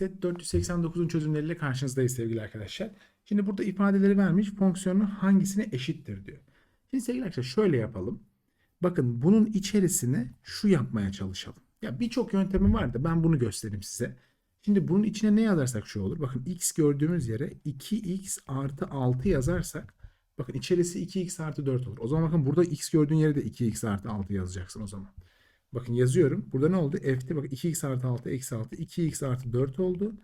Set 489'un çözümleriyle karşınızdayız sevgili arkadaşlar. Şimdi burada ifadeleri vermiş fonksiyonun hangisine eşittir diyor. Şimdi sevgili arkadaşlar şöyle yapalım. Bakın bunun içerisine şu yapmaya çalışalım. Ya birçok yöntemi var da ben bunu göstereyim size. Şimdi bunun içine ne yazarsak şu olur. Bakın x gördüğümüz yere 2x artı 6 yazarsak bakın içerisi 2x artı 4 olur. O zaman bakın burada x gördüğün yere de 2x artı 6 yazacaksın o zaman. Bakın yazıyorum. Burada ne oldu? F'te bakın 2x artı 6 eksi 6 2x artı 4 oldu.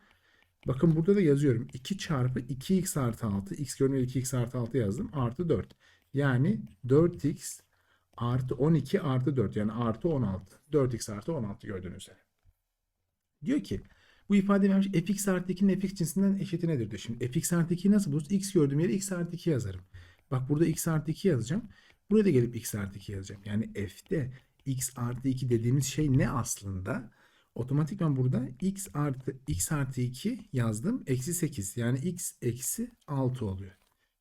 Bakın burada da yazıyorum. 2 çarpı 2x artı 6. X görünüyor 2x artı 6 yazdım. Artı 4. Yani 4x artı 12 artı 4. Yani artı 16. 4x artı 16 gördüğünüz üzere. Diyor ki bu ifade vermiş fx artı 2'nin fx cinsinden eşiti nedir diyor. Şimdi fx artı 2'yi nasıl buluruz? x gördüğüm yere x artı 2 yazarım. Bak burada x artı 2 yazacağım. Buraya da gelip x artı 2 yazacağım. Yani f'te x artı 2 dediğimiz şey ne aslında? Otomatikman burada x artı x artı 2 yazdım. Eksi 8 yani x eksi 6 oluyor.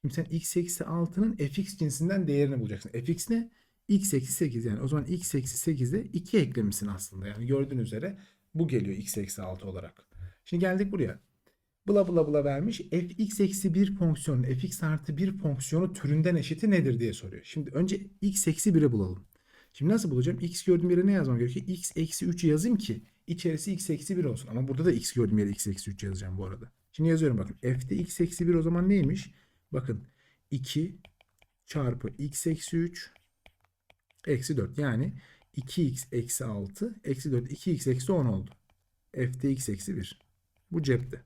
Şimdi sen x eksi 6'nın fx cinsinden değerini bulacaksın. fx ne? x eksi 8 yani o zaman x eksi 8'e 2 eklemişsin aslında. Yani gördüğün üzere bu geliyor x eksi 6 olarak. Şimdi geldik buraya. Bula bula bula vermiş. fx eksi 1 fonksiyonu fx artı 1 fonksiyonu türünden eşiti nedir diye soruyor. Şimdi önce x eksi 1'i bulalım. Şimdi nasıl bulacağım? X gördüğüm yere ne yazmam gerekiyor? X eksi 3 yazayım ki içerisi x eksi 1 olsun. Ama burada da x gördüğüm yere x eksi 3 yazacağım bu arada. Şimdi yazıyorum bakın. F'de x eksi 1 o zaman neymiş? Bakın 2 çarpı x eksi 3 eksi 4. Yani 2x eksi 6 eksi 4 2x eksi 10 oldu. F'de x eksi 1. Bu cepte.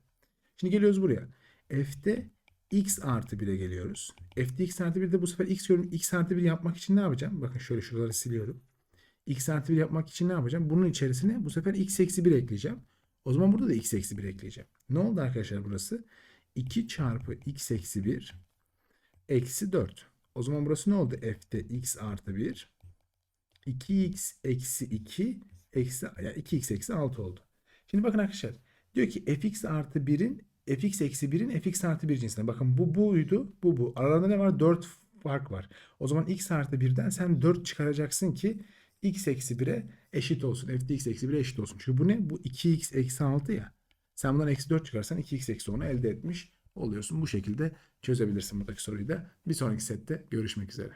Şimdi geliyoruz buraya. F'de x artı 1'e geliyoruz. F'de x artı 1'de bu sefer x görün x artı 1 yapmak için ne yapacağım? Bakın şöyle şuraları siliyorum. x artı 1 yapmak için ne yapacağım? Bunun içerisine bu sefer x eksi 1 ekleyeceğim. O zaman burada da x eksi 1 ekleyeceğim. Ne oldu arkadaşlar burası? 2 çarpı x eksi 1 eksi 4. O zaman burası ne oldu? F'de x artı 1 2x eksi 2 eksi yani 2x eksi 6 oldu. Şimdi bakın arkadaşlar. Diyor ki fx artı 1'in fx eksi 1'in fx artı 1 cinsine. Bakın bu buydu. Bu bu. Aralarında ne var? 4 fark var. O zaman x artı 1'den sen 4 çıkaracaksın ki x eksi 1'e eşit olsun. F'de x eksi 1'e eşit olsun. Çünkü bu ne? Bu 2x eksi 6 ya. Sen bundan eksi 4 çıkarsan 2x eksi 10'u elde etmiş oluyorsun. Bu şekilde çözebilirsin buradaki soruyu da. Bir sonraki sette görüşmek üzere.